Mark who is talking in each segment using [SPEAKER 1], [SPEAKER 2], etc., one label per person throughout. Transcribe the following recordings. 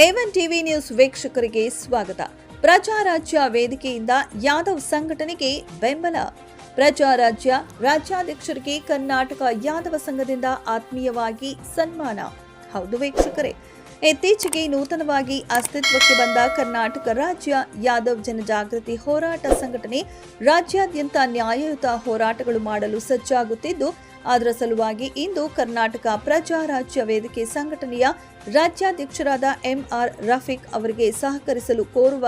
[SPEAKER 1] A one TV news ವೀಕ್ಷಕರಿಗೆ ಸ್ವಾಗತ. ಪ್ರಜಾರಾಜ್ಯ ವೇದಿಕೆಯಿಂದ ಯಾದವ್ ಸಂಘಟನೆಗೆ ಬೆಂಬಲ. ಪ್ರಜಾರಾಜ್ಯ ರಾಜ್ಯಾಧ್ಯಕ್ಷರಿಗೆ ಕರ್ನಾಟಕ ಯಾದವ ಸಂಘದಿಂದ ಆತ್ಮೀಯವಾಗಿ ಸನ್ಮಾನ. ಹೌದು ವೀಕ್ಷಕರೇ, ಇತ್ತೀಚೆಗೆ ನೂತನವಾಗಿ ಅಸ್ತಿತ್ವಕ್ಕೆ ಬಂದ ಕರ್ನಾಟಕ ರಾಜ್ಯ ಯಾದವ್ ಜನಜಾಗೃತಿ ಹೋರಾಟ ಸಂಘಟನೆ ರಾಜ್ಯಾದ್ಯಂತ ನ್ಯಾಯಯುತ ಹೋರಾಟಗಳು ಮಾಡಲು ಸಜ್ಜಾಗುತ್ತಿದ್ದು ಅದರ ಸಲುವಾಗಿ ಇಂದು ಕರ್ನಾಟಕ ಪ್ರಜಾರಾಜ್ಯ ವೇದಿಕೆ ಸಂಘಟನೆಯ ರಾಜ್ಯಾಧ್ಯಕ್ಷರಾದ ಎಂಆರ್ ರಫೀಕ್ ಅವರಿಗೆ ಸಹಕರಿಸಲು ಕೋರುವ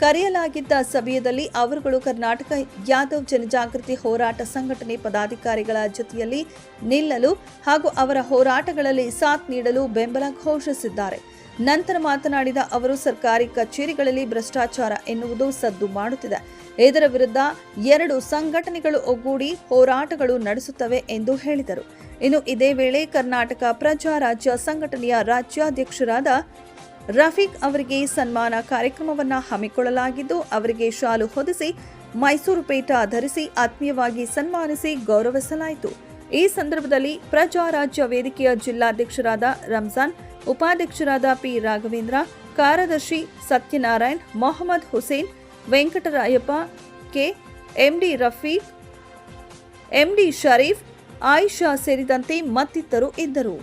[SPEAKER 1] ಕರೆಯಲಾಗಿದ್ದ ಸಭೆಯಲ್ಲಿ ಅವರುಗಳು ಕರ್ನಾಟಕ ಯಾದವ್ ಜನಜಾಗೃತಿ ಹೋರಾಟ ಸಂಘಟನೆ ಪದಾಧಿಕಾರಿಗಳ ಜೊತೆಯಲ್ಲಿ ನಿಲ್ಲಲು ಹಾಗೂ ಅವರ ಹೋರಾಟಗಳಲ್ಲಿ ಸಾಥ್ ನೀಡಲು ಬೆಂಬಲ ಘೋಷಿಸಿದ್ದಾರೆ. ನಂತರ ಮಾತನಾಡಿದ ಅವರು, ಸರ್ಕಾರಿ ಕಚೇರಿಗಳಲ್ಲಿ ಭ್ರಷ್ಟಾಚಾರ ಎನ್ನುವುದು ಸದ್ದು ಮಾಡುತ್ತಿದೆ. ಇದರ ವಿರುದ್ಧ ಎರಡು ಸಂಘಟನೆಗಳು ಒಗ್ಗೂಡಿ ಹೋರಾಟಗಳು ನಡೆಸುತ್ತವೆ ಎಂದು ಹೇಳಿದರು. ಇನ್ನು ಇದೇ ವೇಳೆ ಕರ್ನಾಟಕ ಪ್ರಜಾ ರಾಜ್ಯ ಸಂಘಟನೆಯ ರಾಜ್ಯಾಧ್ಯಕ್ಷರಾದ ರಫೀಕ್ ಅವರಿಗೆ ಸನ್ಮಾನ ಕಾರ್ಯಕ್ರಮವನ್ನ ಹಮ್ಮಿಕೊಳ್ಳಲಾಗಿದ್ದು, ಅವರಿಗೆ ಶಾಲು ಹೊದಿಸಿ, ಮೈಸೂರು ಪೇಟ ಧರಿಸಿ, ಆತ್ಮೀಯವಾಗಿ ಸನ್ಮಾನಿಸಿ ಗೌರವಿಸಲಾಯಿತು. ಈ ಸಂದರ್ಭದಲ್ಲಿ ಪ್ರಜಾ ರಾಜ್ಯ ವೇದಿಕೆಯ ಜಿಲ್ಲಾಧ್ಯಕ್ಷರಾದ ರಂಜಾನ್ ಉಪಾಧ್ಯಕ್ಷರಾದ ಪಿ. ರಾಘವೇಂದ್ರ, ಕಾರ್ಯದರ್ಶಿ Satyanarayan, Mohammed Hussain, Venkatarayappa, K. MD Rafiq MD Sharif, Ayesha ಸೇರಿದಂತೆ ಮತ್ತಿತರರು ಇದ್ದರು.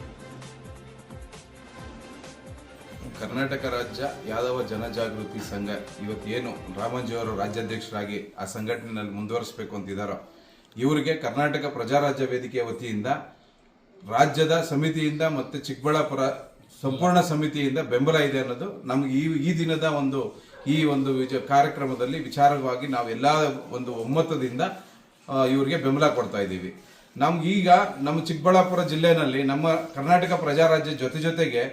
[SPEAKER 2] ಕರ್ನಾಟಕ ರಾಜ್ಯ ಯಾದವ ಜನಜಾಗೃತಿ ಸಂಘ ಇವತ್ತು ಏನು ರಾಮಂಜಿಯವರು ರಾಜ್ಯಾಧ್ಯಕ್ಷರಾಗಿ ಆ ಸಂಘಟನೆಯಲ್ಲಿ ಮುಂದುವರಿಸಬೇಕು ಅಂತಿದ್ದಾರೋ ಇವರಿಗೆ ಕರ್ನಾಟಕ ಪ್ರಜಾರಾಜ್ಯ ವೇದಿಕೆಯ ವತಿಯಿಂದ, ರಾಜ್ಯದ ಸಮಿತಿಯಿಂದ ಮತ್ತು ಚಿಕ್ಕಬಳ್ಳಾಪುರ ಸಂಪೂರ್ಣ ಸಮಿತಿಯಿಂದ ಬೆಂಬಲ ಇದೆ ಅನ್ನೋದು ನಮ್ಗೆ ಈ ಈ ದಿನದ ಒಂದು, ಈ ಒಂದು ಕಾರ್ಯಕ್ರಮದಲ್ಲಿ ವಿಚಾರವಾಗಿ ನಾವೆಲ್ಲ ಒಂದು ಒಮ್ಮತದಿಂದ ಇವರಿಗೆ ಬೆಂಬಲ ಕೊಡ್ತಾ ಇದ್ದೀವಿ. ನಮ್ಗೆ ಈಗ ನಮ್ಮ ಚಿಕ್ಕಬಳ್ಳಾಪುರ ಜಿಲ್ಲೆನಲ್ಲಿ ನಮ್ಮ ಕರ್ನಾಟಕ ಪ್ರಜಾರಾಜ್ಯ ಜೊತೆ ಜೊತೆಗೆ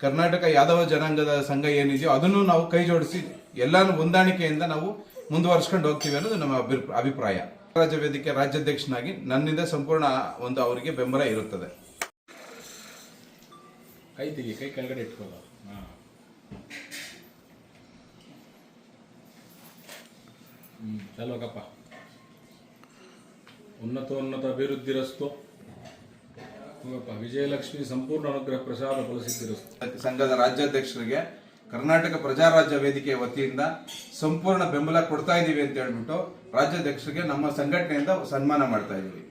[SPEAKER 2] ಕರ್ನಾಟಕ ಯಾದವ ಜನಾಂಗದ ಸಂಘ ಏನಿದೆಯೋ ಅದನ್ನು ನಾವು ಕೈ ಜೋಡಿಸಿ ಎಲ್ಲಾನು ಹೊಂದಾಣಿಕೆಯಿಂದ ನಾವು ಮುಂದುವರ್ಸ್ಕೊಂಡು ಹೋಗ್ತೀವಿ ಅನ್ನೋದು ನಮ್ಮ ಅಭಿಪ್ರಾಯ. ರಾಜ್ಯ ವೇದಿಕೆ ರಾಜ್ಯಾಧ್ಯಕ್ಷನಾಗಿ ನನ್ನಿಂದ ಸಂಪೂರ್ಣ ಒಂದು ಅವರಿಗೆ ಬೆಂಬಲ ಇರುತ್ತದೆ.
[SPEAKER 3] ಕೈ ತೆಗಿ, ಕೈ ಕೆಳಗಡೆ ಇಟ್ಕೊಳ್ಳ. ಹಾಂ. ಹ್ಞೂ ಚಲೋಕಪ್ಪ ಉನ್ನತೋನ್ನತ ಅಭಿವೃದ್ಧಿರಸ್ತು ಹೋಗಪ್ಪ ವಿಜಯಲಕ್ಷ್ಮಿ ಸಂಪೂರ್ಣ ಅನುಗ್ರಹ ಪ್ರಸಾದ ಫಲಸಿದ್ಧಿರಸ್ತು
[SPEAKER 2] ಸಂಘದ ರಾಜ್ಯಾಧ್ಯಕ್ಷರಿಗೆ ಕರ್ನಾಟಕ ಪ್ರಜಾರಾಜ್ಯ ವೇದಿಕೆಯ ವತಿಯಿಂದ ಸಂಪೂರ್ಣ ಬೆಂಬಲ ಕೊಡ್ತಾ ಇದೀವಿ ಅಂತ ಹೇಳ್ಬಿಟ್ಟು ರಾಜ್ಯಾಧ್ಯಕ್ಷರಿಗೆ ನಮ್ಮ ಸಂಘಟನೆಯಿಂದ ಸನ್ಮಾನ ಮಾಡ್ತಾ ಇದೀವಿ.